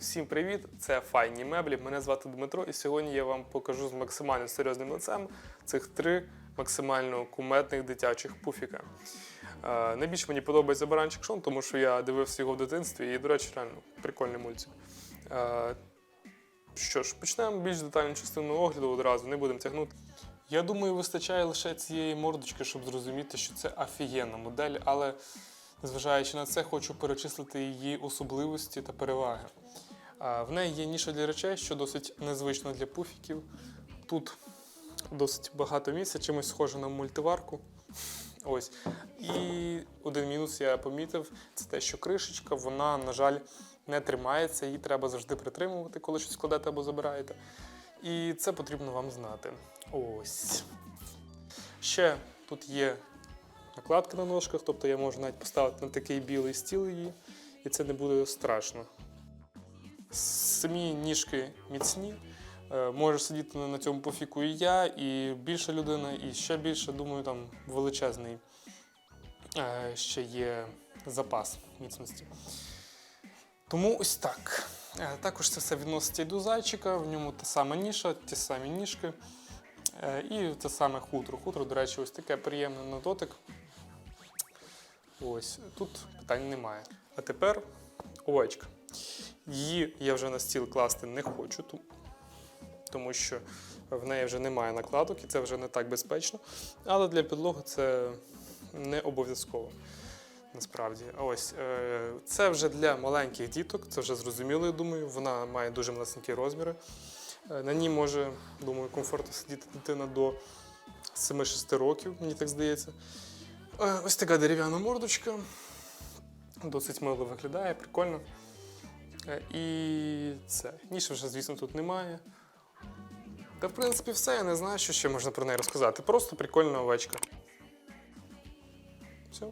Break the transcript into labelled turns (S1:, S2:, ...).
S1: Всім привіт! Це файні меблі. Мене звати Дмитро, і сьогодні я вам покажу з максимально серйозним лицем цих три максимально кумедних дитячих пуфіка. Е, найбільше мені подобається баранчик Шон, тому що я дивився його в дитинстві, і, до речі, реально прикольний мультик. Е, що ж, почнемо більш детальну частину огляду одразу, не будемо тягнути. Я думаю, вистачає лише цієї мордочки, щоб зрозуміти, що це офігенна модель, але незважаючи на це, хочу перечислити її особливості та переваги. В неї є ніша для речей, що досить незвично для пуфіків. Тут досить багато місця, чимось схоже на мультиварку. Ось. І один мінус я помітив, це те, що кришечка, вона, на жаль, не тримається, її треба завжди притримувати, коли щось складете або забираєте. І це потрібно вам знати. Ось. Ще тут є накладки на ножках, тобто я можу навіть поставити на такий білий стіл її, і це не буде страшно. Самі ніжки міцні. Е, Може сидіти на цьому пофіку і я, і більша людина, і ще більше, думаю, там величезний е, ще є запас міцності. Тому ось так. Е, Також це все відноситься і до зайчика, в ньому та сама ніша, ті самі ніжки. І це саме хутро. Хутро, до речі, ось таке приємне на дотик. Ось тут питань немає. А тепер овечка. Її я вже на стіл класти не хочу, тому що в неї вже немає накладок і це вже не так безпечно. Але для підлоги це не обов'язково. Насправді, ось е, це вже для маленьких діток, це вже зрозуміло, я думаю. Вона має дуже малесенькі розміри. Е, На ній може, думаю, комфортно сидіти дитина до 7-6 років, мені так здається. Е, Ось така дерев'яна мордочка. Досить мило виглядає, прикольно. Е, І це. Ніж вже, звісно, тут немає. Та, в принципі, все. Я не знаю, що ще можна про неї розказати. Просто прикольна овечка. Все.